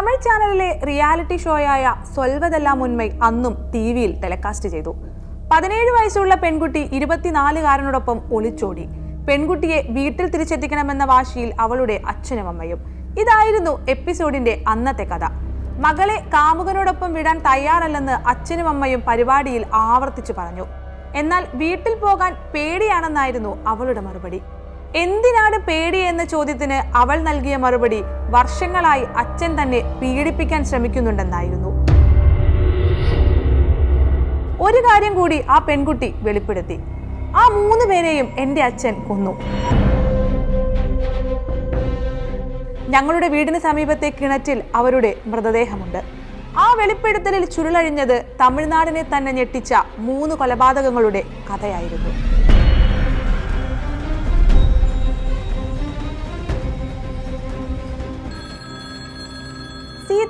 തമിഴ് ചാനലിലെ റിയാലിറ്റി ഷോയായ സൊൽവതെല്ലാം ഉന്മൈ അന്നും ടി വിയിൽ ടെലികാസ്റ്റ് ചെയ്തു. പതിനേഴ് വയസ്സുള്ള പെൺകുട്ടി ഇരുപത്തിനാലുകാരനോടൊപ്പം ഒളിച്ചോടി. പെൺകുട്ടിയെ വീട്ടിൽ തിരിച്ചെത്തിക്കണമെന്ന വാശിയിൽ അവളുടെ അച്ഛനും അമ്മയും. ഇതായിരുന്നു എപ്പിസോഡിന്റെ അന്നത്തെ കഥ. മകളെ കാമുകനോടൊപ്പം വിടാൻ തയ്യാറല്ലെന്ന് അച്ഛനും അമ്മയും പരിപാടിയിൽ ആവർത്തിച്ചു പറഞ്ഞു. എന്നാൽ വീട്ടിൽ പോകാൻ പേടിയാണെന്നായിരുന്നു അവളുടെ മറുപടി. എന്തിനാണ് പേടി ചോദ്യത്തിന് അവൾ നൽകിയ മറുപടി വർഷങ്ങളായി അച്ഛൻ തന്നെ പീഡിപ്പിക്കാൻ ശ്രമിക്കുന്നുണ്ടെന്നായിരുന്നു. ഒരു കാര്യം കൂടി ആ പെൺകുട്ടി വെളിപ്പെടുത്തി. ആ മൂന്ന് പേരെയും എന്റെ അച്ഛൻ കൊന്നു. ഞങ്ങളുടെ വീടിന് സമീപത്തെ കിണറ്റിൽ അവരുടെ മൃതദേഹമുണ്ട്. ആ വെളിപ്പെടുത്തലിൽ ചുരുളഴിഞ്ഞത് തമിഴ്നാടിനെ തന്നെ ഞെട്ടിച്ച മൂന്ന് കൊലപാതകങ്ങളുടെ കഥയായിരുന്നു.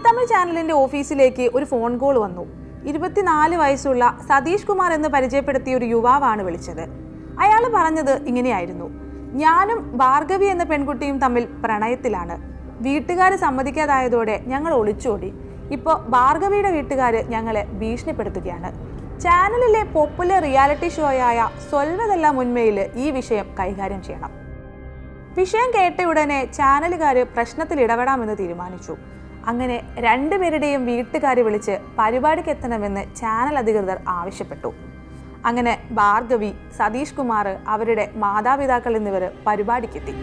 തമിഴ് ചാനലിന്റെ ഓഫീസിലേക്ക് ഒരു ഫോൺ കോൾ വന്നു. ഇരുപത്തിനാല് വയസ്സുള്ള സതീഷ് കുമാർ എന്ന് പരിചയപ്പെടുത്തിയ ഒരു യുവാവാണ് വിളിച്ചത്. അയാൾ പറഞ്ഞത് ഇങ്ങനെയായിരുന്നു. ഞാനും ഭാർഗവി എന്ന പെൺകുട്ടിയും തമ്മിൽ പ്രണയത്തിലാണ്. വീട്ടുകാർ സമ്മതിക്കാതായതോടെ ഞങ്ങൾ ഒളിച്ചോടി. ഇപ്പോൾ ഭാർഗവിയുടെ വീട്ടുകാർ ഞങ്ങളെ ഭീഷണിപ്പെടുത്തുകയാണ്. ചാനലിലെ പോപ്പുലർ റിയാലിറ്റി ഷോയായ സൊൽവതെല്ലാം ഉന്മയിൽ ഈ വിഷയം കൈകാര്യം ചെയ്യണം. വിഷയം കേട്ട ഉടനെ ചാനലുകാർ പ്രശ്നത്തിൽ ഇടപെടാമെന്ന് തീരുമാനിച്ചു. അങ്ങനെ രണ്ടുപേരുടെയും വീട്ടുകാരെ വിളിച്ച് പരിപാടിക്ക് എത്തണമെന്ന് ചാനൽ അധികൃതർ ആവശ്യപ്പെട്ടു. അങ്ങനെ ഭാർഗവി സതീഷ് കുമാർ അവരുടെ മാതാപിതാക്കൾ എന്നിവർ പരിപാടിക്കെത്തി.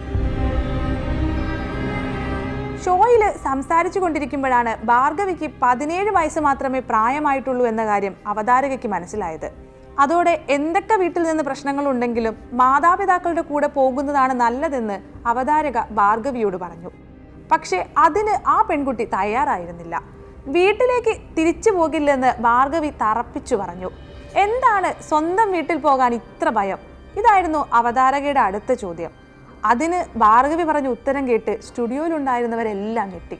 ഷോയിൽ സംസാരിച്ചു കൊണ്ടിരിക്കുമ്പോഴാണ് ഭാർഗവിക്ക് പതിനേഴ് വയസ്സ് മാത്രമേ പ്രായമായിട്ടുള്ളൂ എന്ന കാര്യം അവതാരകയ്ക്ക് മനസ്സിലായത്. അതോടെ എന്തൊക്കെ വീട്ടിൽ നിന്ന് പ്രശ്നങ്ങൾ ഉണ്ടെങ്കിലും മാതാപിതാക്കളുടെ കൂടെ പോകുന്നതാണ് നല്ലതെന്ന് അവതാരക ഭാർഗവിയോട് പറഞ്ഞു. പക്ഷേ അതിന് ആ പെൺകുട്ടി തയ്യാറായിരുന്നില്ല. വീട്ടിലേക്ക് തിരിച്ചു പോകില്ലെന്ന് ഭാർഗവി തറപ്പിച്ചു പറഞ്ഞു. എന്താണ് സ്വന്തം വീട്ടിൽ പോകാൻ ഇത്ര ഭയം? ഇതായിരുന്നു അവതാരകയുടെ അടുത്ത ചോദ്യം. അതിന് ഭാർഗവി പറഞ്ഞ ഉത്തരം കേട്ട് സ്റ്റുഡിയോയിലുണ്ടായിരുന്നവരെല്ലാം ഞെട്ടി.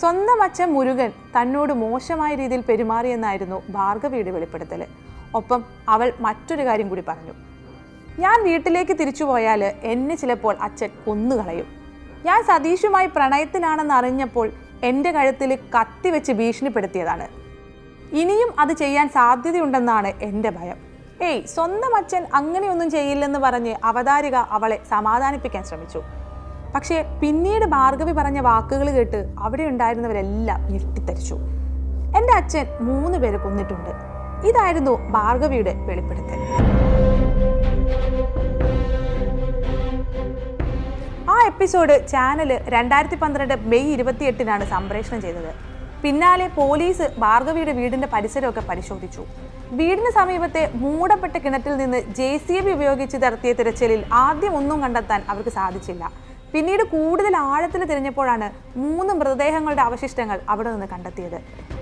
സ്വന്തം അച്ഛൻ മുരുകൻ തന്നോട് മോശമായ രീതിയിൽ പെരുമാറിയെന്നായിരുന്നു ഭാർഗവിയുടെ വെളിപ്പെടുത്തൽ ഒപ്പം അവൾ മറ്റൊരു കാര്യം കൂടി പറഞ്ഞു. ഞാൻ വീട്ടിലേക്ക് തിരിച്ചു പോയാൽ എന്നെ ചിലപ്പോൾ അച്ഛൻ കൊന്നുകളയും. ഞാൻ സതീഷുമായി പ്രണയത്തിലാണെന്ന് അറിഞ്ഞപ്പോൾ എന്റെ കഴുത്തിൽ കത്തി വെച്ച് ഭീഷണിപ്പെടുത്തിയതാണ്. ഇനിയും അത് ചെയ്യാൻ സാധ്യതയുണ്ടെന്നാണ് എന്റെ ഭയം. ഏയ് സ്വന്തം അച്ഛൻ അങ്ങനെയൊന്നും ചെയ്യില്ലെന്ന് പറഞ്ഞ് അവതാരിക അവളെ സമാധാനിപ്പിക്കാൻ ശ്രമിച്ചു. പക്ഷേ പിന്നീട് ഭാർഗവി പറഞ്ഞ വാക്കുകൾ കേട്ട് അവിടെ ഉണ്ടായിരുന്നവരെല്ലാം ഞെട്ടിത്തരിച്ചു. എന്റെ അച്ഛൻ മൂന്ന് പേരെ കൊന്നിട്ടുണ്ട്. ഇതായിരുന്നു ഭാർഗവിയുടെ വെളിപ്പെടുത്തൽ. എപ്പിസോഡ് ചാനൽ രണ്ടായിരത്തി പന്ത്രണ്ട് മെയ് ഇരുപത്തിയെട്ടിനാണ് സംപ്രേഷണം ചെയ്തത്. പിന്നാലെ പോലീസ് ഭാർഗവിയുടെ വീടിന്റെ പരിസരമൊക്കെ പരിശോധിച്ചു. വീടിന് സമീപത്തെ മൂടപ്പെട്ട കിണറ്റിൽ നിന്ന് ജെ സി ബി ഉപയോഗിച്ച് നടത്തിയ തിരച്ചിലിൽ ആദ്യം ഒന്നും കണ്ടെത്താൻ അവർക്ക് സാധിച്ചില്ല. പിന്നീട് കൂടുതൽ ആഴത്തിൽ തിരഞ്ഞപ്പോഴാണ് മൂന്ന് മൃതദേഹങ്ങളുടെ അവശിഷ്ടങ്ങൾ അവിടെ നിന്ന് കണ്ടെത്തിയത്.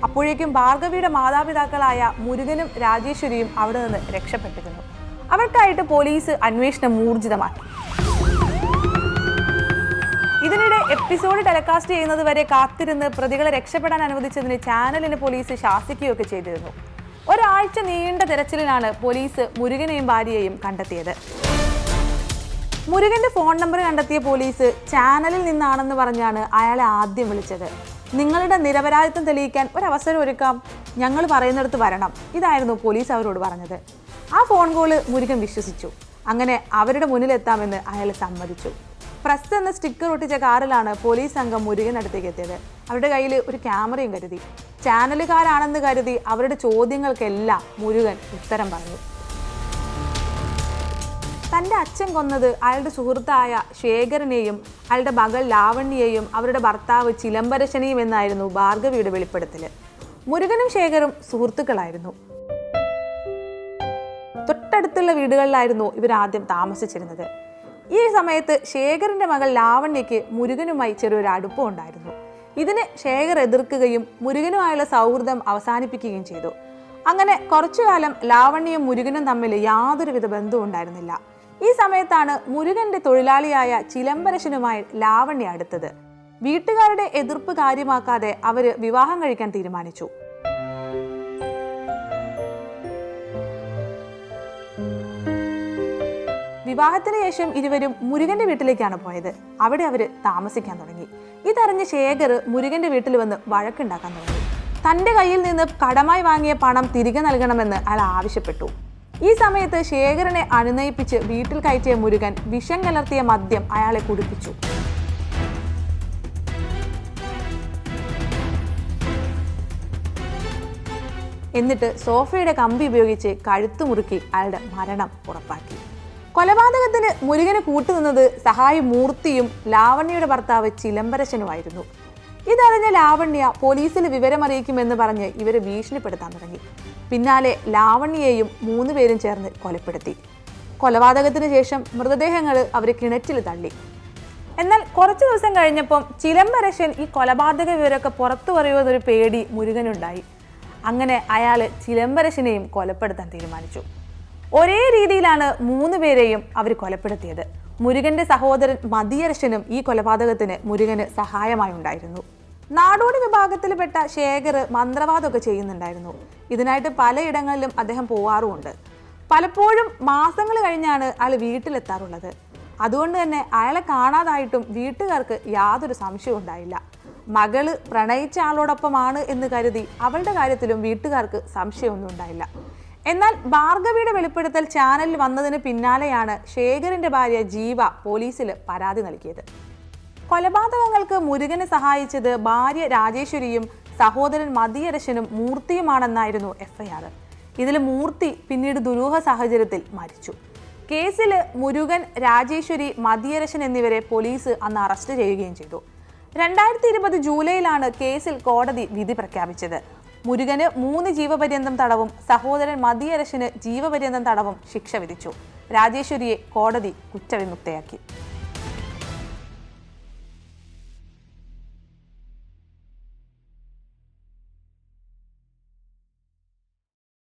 അപ്പോഴേക്കും ഭാർഗവിയുടെ മാതാപിതാക്കളായ മുരുകനും രാജേശ്വരിയും അവിടെ നിന്ന് രക്ഷപ്പെട്ടിരുന്നു. അവർക്കായിട്ട് പോലീസ് അന്വേഷണം ഊർജിതമാക്കി. ഇതിനിടെ എപ്പിസോഡ് ടെലികാസ്റ്റ് ചെയ്യുന്നത് വരെ കാത്തിരുന്ന് പ്രതികളെ രക്ഷപ്പെടാൻ അനുവദിച്ചതിന് ചാനലിന് പോലീസ് ശാസിക്കുകയൊക്കെ ചെയ്തിരുന്നു. ഒരാഴ്ച നീണ്ട തിരച്ചിലിനാണ് പോലീസ് മുരുകനെയും ഭാര്യയെയും കണ്ടെത്തിയത്. മുരുകന്റെ ഫോൺ നമ്പർ കണ്ടെത്തിയ പോലീസ് ചാനലിൽ നിന്നാണെന്ന് പറഞ്ഞാണ് അയാളെ ആദ്യം വിളിച്ചത്. നിങ്ങളുടെ നിരപരാധിത്വം തെളിയിക്കാൻ ഒരവസരം ഒരുക്കാം. ഞങ്ങൾ പറയുന്നിടത്ത് വരണം. ഇതായിരുന്നു പോലീസ് അവരോട് പറഞ്ഞത്. ആ ഫോൺ കോൾ മുരുകൻ വിശ്വസിച്ചു. അങ്ങനെ അവരുടെ മുന്നിലെത്താമെന്ന് അയാൾ സമ്മതിച്ചു. പ്രസ് എന്ന സ്റ്റിക്കർ ഒട്ടിച്ച കാറിലാണ് പോലീസ് സംഘം മുരുകൻ അടുത്തേക്ക് എത്തിയത്. അവരുടെ കയ്യിൽ ഒരു ക്യാമറയും കരുതി. ചാനലുകാരാണെന്ന് കരുതി അവരുടെ ചോദ്യങ്ങൾക്കെല്ലാം മുരുകൻ ഉത്തരം പറഞ്ഞു. തന്റെ അച്ഛൻ കൊന്നത് അയാളുടെ സുഹൃത്തായ ശേഖരനെയും അയാളുടെ മകൾ ലാവണ്യയെയും അവരുടെ ഭർത്താവ് ചിലംബരശനെയും എന്നായിരുന്നു ഭാർഗവിയുടെ വെളിപ്പെടുത്തൽ മുരുകനും ശേഖരും സുഹൃത്തുക്കളായിരുന്നു. തൊട്ടടുത്തുള്ള വീടുകളിലായിരുന്നു ഇവരാദ്യം താമസിച്ചിരുന്നത്. ഈ സമയത്ത് ശേഖറിന്റെ മകൾ ലാവണ്യയ്ക്ക് മുരുകനുമായി ചെറിയൊരു അടുപ്പം ഉണ്ടായിരുന്നു. ഇതിന് ശേഖർ എതിർക്കുകയും മുരുകനുമായുള്ള സൗഹൃദം അവസാനിപ്പിക്കുകയും ചെയ്തു. അങ്ങനെ കുറച്ചു കാലം ലാവണ്യയും മുരുകനും തമ്മിൽ യാതൊരുവിധ ബന്ധവും ഉണ്ടായിരുന്നില്ല. ഈ സമയത്താണ് മുരുകന്റെ തൊഴിലാളിയായ ചിലംബരശനുമായി ലാവണ്യ അടുത്തത്. വീട്ടുകാരുടെ എതിർപ്പ് കാര്യമാക്കാതെ അവർ വിവാഹം കഴിക്കാൻ തീരുമാനിച്ചു. വിവാഹത്തിന് ശേഷം ഇരുവരും മുരുകന്റെ വീട്ടിലേക്കാണ് പോയത്. അവിടെ അവർ താമസിക്കാൻ തുടങ്ങി. ഇതറിഞ്ഞ ശേഖർ മുരുകന്റെ വീട്ടിൽ വന്ന് വഴക്കുണ്ടാക്കാൻ തുടങ്ങി. തന്റെ കയ്യിൽ നിന്ന് കടമായി വാങ്ങിയ പണം തിരികെ നൽകണമെന്ന് അയാൾ ആവശ്യപ്പെട്ടു. ഈ സമയത്ത് ശേഖരനെ അനുനയിപ്പിച്ച് വീട്ടിൽ കയറ്റിയ മുരുകൻ വിഷം കലർത്തിയ മദ്യം അയാളെ കുടിപ്പിച്ചു. എന്നിട്ട് സോഫയുടെ കമ്പി ഉപയോഗിച്ച് കഴുത്തു മുറുക്കി അയാളുടെ മരണം ഉറപ്പാക്കി. കൊലപാതകത്തിന് മുരുകന് കൂട്ടുനിന്നത് സഹായ മൂർത്തിയും ലാവണ്യയുടെ ഭർത്താവ് ചിലംബരശനുമായിരുന്നു ഇതറിഞ്ഞ ലാവണ്യ പോലീസിന് വിവരമറിയിക്കുമെന്ന് പറഞ്ഞ് ഇവരെ ഭീഷണിപ്പെടുത്താൻ തുടങ്ങി. പിന്നാലെ ലാവണ്യയെയും മൂന്ന് പേരും ചേർന്ന് കൊലപ്പെടുത്തി. കൊലപാതകത്തിന് ശേഷം മൃതദേഹങ്ങൾ അവർ കിണറ്റിൽ തള്ളി. എന്നാൽ കുറച്ചു ദിവസം കഴിഞ്ഞപ്പം ചിലംബരശൻ ഈ കൊലപാതക വിവരമൊക്കെ പുറത്തു പറയുമെന്നൊരു പേടി മുരുകനുണ്ടായി. അങ്ങനെ അയാൾ ചിലംബരശനെയും കൊലപ്പെടുത്താൻ തീരുമാനിച്ചു. ഒരേ രീതിയിലാണ് മൂന്ന് പേരെയും അവർ കൊലപ്പെടുത്തിയത്. മുരുകന്റെ സഹോദരൻ മതിയരശനും ഈ കൊലപാതകത്തിന് മുരുകന് സഹായമായി ഉണ്ടായിരുന്നു. നാടോടി വിഭാഗത്തിൽപ്പെട്ട ശേഖർ മന്ത്രവാദമൊക്കെ ചെയ്യുന്നുണ്ടായിരുന്നു. ഇതിനായിട്ട് പലയിടങ്ങളിലും അദ്ദേഹം പോവാറുമുണ്ട്. പലപ്പോഴും മാസങ്ങൾ കഴിഞ്ഞാണ് അയാൾ വീട്ടിലെത്താറുള്ളത്. അതുകൊണ്ട് തന്നെ അയാളെ കാണാതായിട്ടും വീട്ടുകാർക്ക് യാതൊരു സംശയവും ഉണ്ടായില്ല. മകൾ പ്രണയിച്ച ആളോടൊപ്പമാണ് എന്ന് കരുതി അവളുടെ കാര്യത്തിലും വീട്ടുകാർക്ക് സംശയമൊന്നും ഉണ്ടായില്ല. എന്നാൽ ഭാർഗവിയുടെ വെളിപ്പെടുത്തൽ ചാനലിൽ വന്നതിന് പിന്നാലെയാണ് ശേഖറിന്റെ ഭാര്യ ജീവ പോലീസിൽ പരാതി നൽകിയത്. കൊലപാതകങ്ങൾക്ക് മുരുകനെ സഹായിച്ചത് ഭാര്യ രാജേശ്വരിയും സഹോദരൻ മതിയരശനും മൂർത്തിയുമാണെന്നായിരുന്നു എഫ്ഐആർ. ഇതിൽ മൂർത്തി പിന്നീട് ദുരൂഹ സാഹചര്യത്തിൽ മരിച്ചു. കേസിൽ മുരുകൻ രാജേശ്വരി മതിയരശൻ എന്നിവരെ പോലീസ് അന്ന് അറസ്റ്റ് ചെയ്യുകയും ചെയ്തു. രണ്ടായിരത്തി ഇരുപത് ജൂലൈയിലാണ് കേസിൽ കോടതി വിധി പ്രഖ്യാപിച്ചത്. മുരുകന് മൂന്ന് ജീവപര്യന്തം തടവും സഹോദരൻ മതിയരശന് ജീവപര്യന്തം തടവും ശിക്ഷ വിധിച്ചു. രാജേശ്വരിയെ കോടതി കുറ്റവിമുക്തയാക്കി.